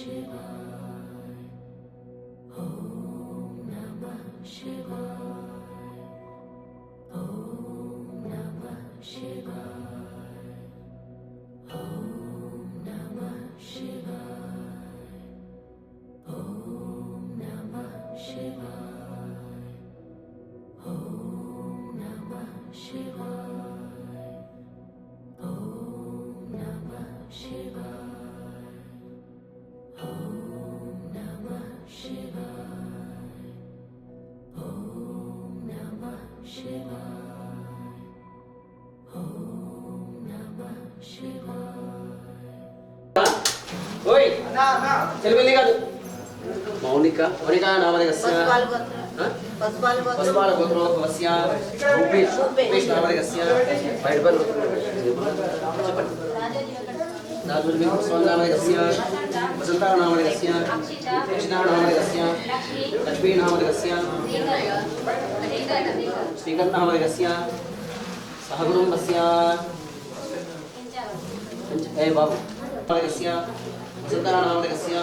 去吧 తెలివింది కాదు మౌనిక మౌనిక నామదేగస్య పసుపాలు గోత్రం ఆ? పసుపాలు గోత్రం పసుపాల గోత్రోద్భవస్య రూపేష్ రూపేష్ నామదేగస్య బయటపల్ చెప్పండి రాజుల్ విక్రమ నామదేగస్య వసంత నామదేగస్య కృష్ణ నామదేగస్య లక్ష్మీ నామదేగస్య శ్రీకర్ నామదేగస్య సహకుటుంబస్య ఏ బాబు నామదేగస్య వసంత నామదేగస్య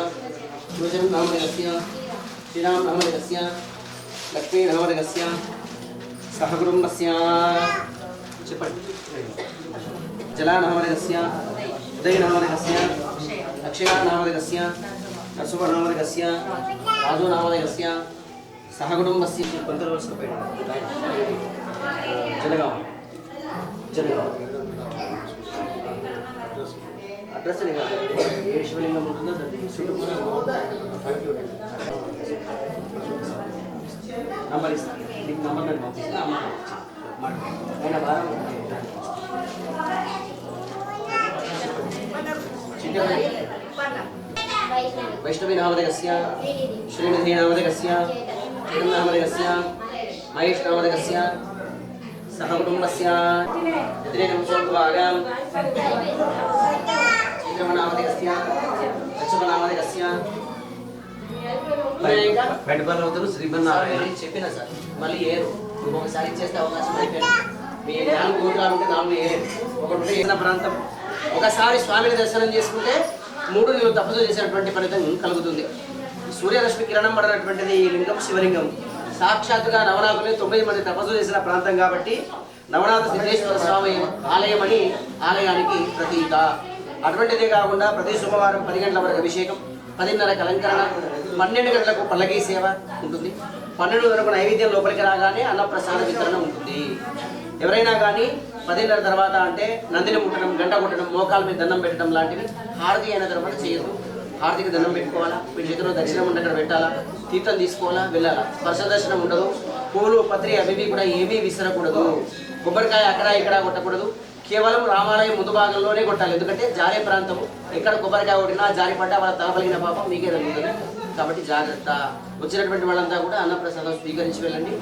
సృజన్ నామదేగస్య శ్రీరామ్ నామదేగస్య లక్ష్మీ నామదేగస్య సహకుటుంబస్య చెప్పండి. జలా నామదేగస్య ఉదయ నామదేగస్య అడ్రస్ ఏ శివలింగం ఉంటుందో దాన్ని నంబర్ ఇస్తాను నీకు నంబర్ నేను పంపిస్తాను ఆయన భారం వైష్ణవి నామదేగస్య శ్రీనిధి నామదేగస్య కిరణ్ నామదేగస్య మహేష్ నామదేగస్య సహకుటుంబస్య వ్యతిరేకం సోద్వాగాం లక్ష్మణామదేగస్య బయటపల్లి అవుతారు శ్రీమన్నారాయణ. నేను చెప్పిన సార్. మళ్ళీ ఏరు. ఇంకొకసారి ఇచ్చేస్తే అవకాశం అయిపోయింది. మీ నాలుగు గోత్రాలు ఉంటే నాలుగు ఏరు. ఒకటి ఉంటే ప్రాంతం. ఒకసారి స్వామిని దర్శనం చేసుకుంటే మూడు నీవు తపస్సు చేసినటువంటి ఫలితం కలుగుతుంది. సూర్యరశ్మి కిరణం పడినటువంటిది ఈ లింగం శివలింగం. సాక్షాత్తుగా నవనాథుని తొమ్మిది మంది తపస్సు చేసిన ప్రాంతం కాబట్టి నవనాథ సిద్ధేశ్వర స్వామి ఆలయం అని ఆలయానికి ప్రతీక అటువంటిదే కాకుండా ప్రతి సోమవారం పది గంటల వరకు అభిషేకం పదిన్నరకు అలంకరణ పన్నెండు గంటలకు పల్లకీ సేవ ఉంటుంది. పన్నెండు వరకు నైవేద్యం లోపలికి రాగానే అన్నప్రసాద వితరణ ఉంటుంది. ఎవరైనా కానీ పదిన్నర తర్వాత అంటే నందిని ముట్టడం గంట కొట్టడం మోకాల మీద దండం పెట్టడం లాంటివి హారతి అయిన తర్వాత చేయదు హారతికి దండం పెట్టుకోవాలా? వీటి చేతిలో దర్శనం ఉంటే అక్కడ పెట్టాలా? తీర్థం తీసుకోవాలా? వెళ్ళాలా? స్పర్శ దర్శనం ఉండదు. పూలు పత్రి అవి కూడా ఏమీ విసరకూడదు. కొబ్బరికాయ అక్కడ ఇక్కడ కొట్టకూడదు. కేవలం రామాలయం ముందు భాగంలోనే కొట్టాలి. ఎందుకంటే జారే ప్రాంతం ఎక్కడ కొబ్బరికాయ కొట్టినా జారి పడ్డా వాళ్ళ తలపలిగిన పాపం మీకే తగ్గుతుంది కాబట్టి జాగ్రత్త. వచ్చినటువంటి వాళ్ళంతా కూడా అన్నప్రసాదం స్వీకరించి వెళ్ళండి.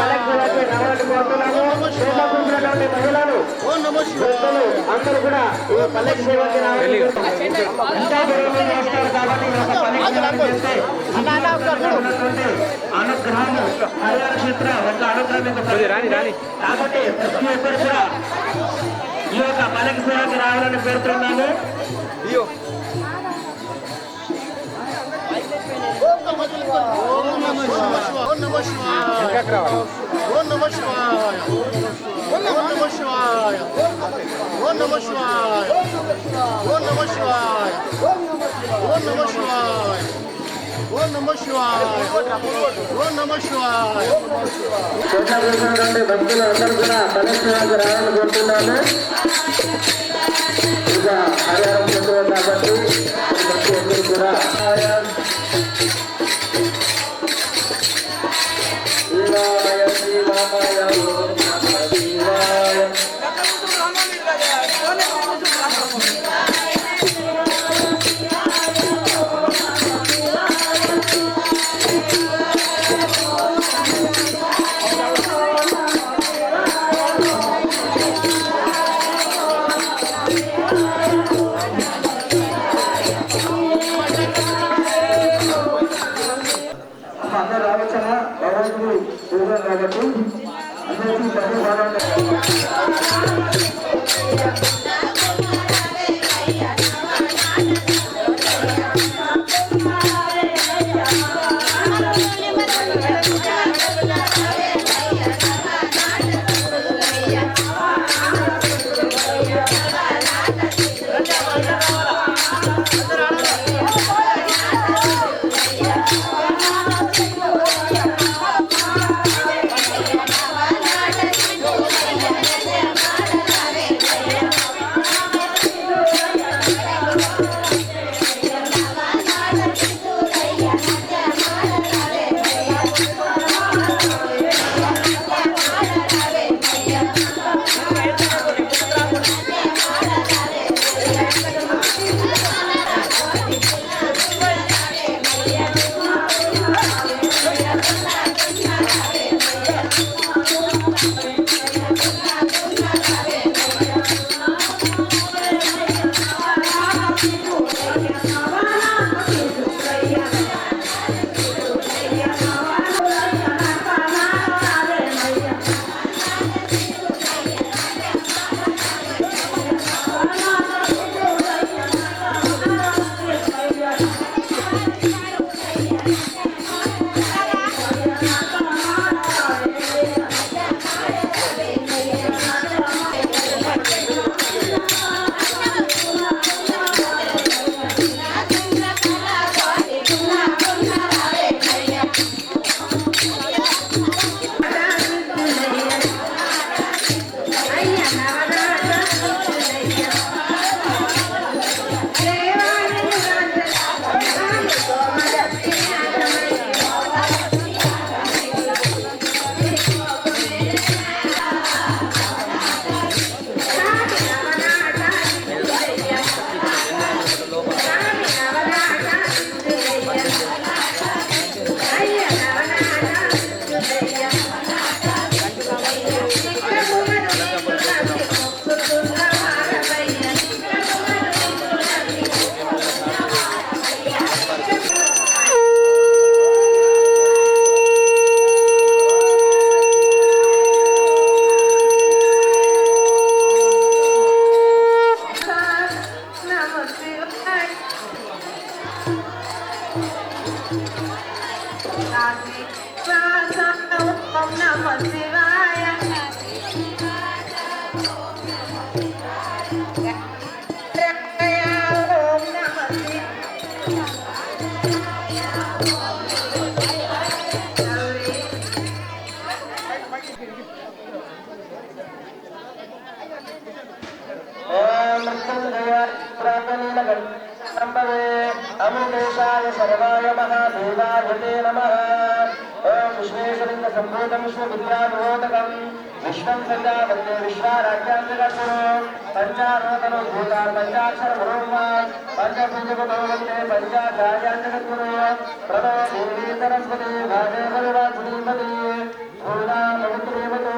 కలెక్టర్లకు రావాలని అందరూ కూడా ఈ రావాలి కాబట్టి ఒక పల్లెకి కాబట్టి ఈ యొక్క పల్లెకి సేవకి రావాలని పేరుతున్నాము స్వచ్ఛండి భక్తులు అందరూ కూడా పరమేశ్వరానికి రావాలని కోరుతున్నాను ఇక హరిహరం కాబట్టి భక్తులు सम्भवे अमुकेशाय सर्वाय महादेवायते नमः ॐ विश्वेश्वरिङ्गसम्भूतं विश्वविद्यामोदकम् विश्वं सदा वन्दे विश्वाराज्यान्तकर्तनो पञ्चारोतनो भूता पञ्चाक्षरभूमा पञ्चपूजगतो वन्दे पञ्चाचार्यान्तकर्तनो प्रणो देवी सरस्वती भागेवरवासुनीपति भूता प्रभुदेवतो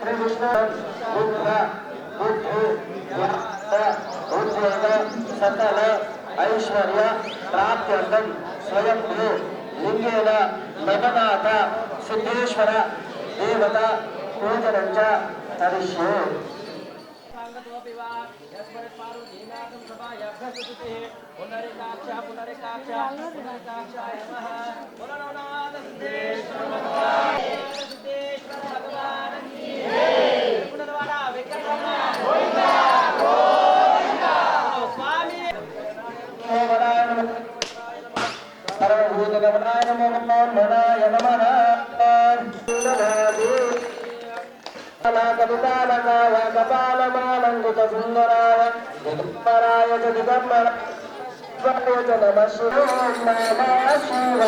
श्रीविष्णु बुद्ध बुद्धि భాగే బలిరాజునీపతి భూనా పవిత్రేవతో శ్రీ విష్ణు బుద్ధ బుద్ధి జ్ఞాత ఉద్యోగ సకల ఐశ్వర్య ప్రాప్త్యర్థం స్వయం లింగేన సర్వభూతగమనాయ నమో మనాయ నమః కపితాలకాయ కపాలమాలంకుత సుందరాయ నమ శివ నమ శివ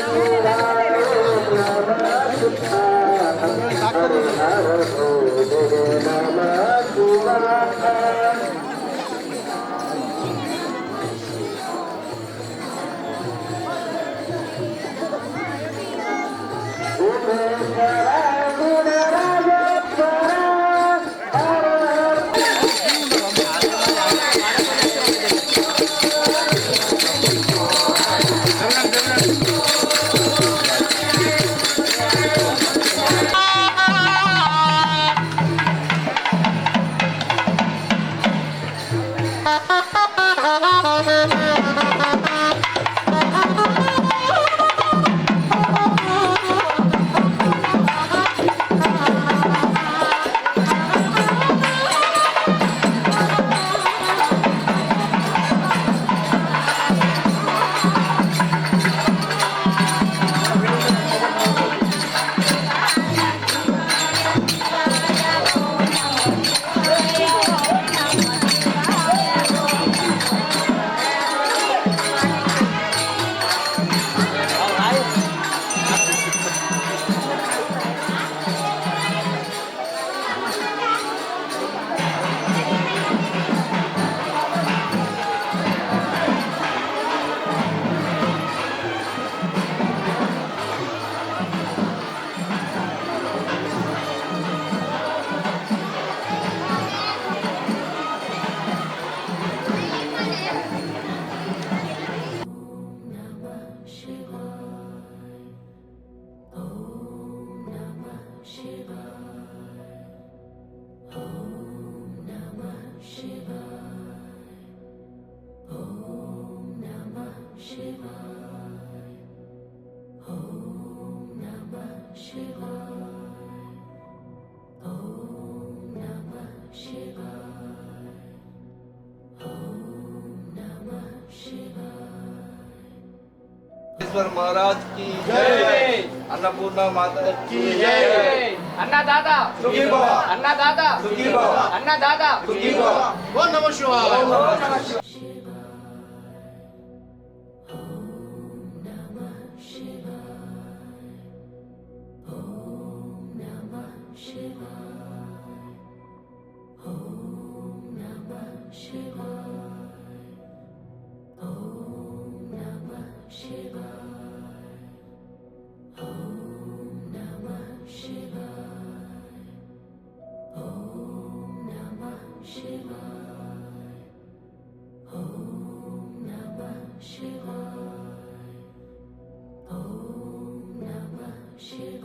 Thank you. ज्ञानेश्वर महाराज की जय अन्नपूर्णा माता की जय अन्ना दादा सुखी बाबा अन्ना दादा सुखी बाबा अन्ना दादा सुखी बाबा ओम नमः शिवाय Shoot.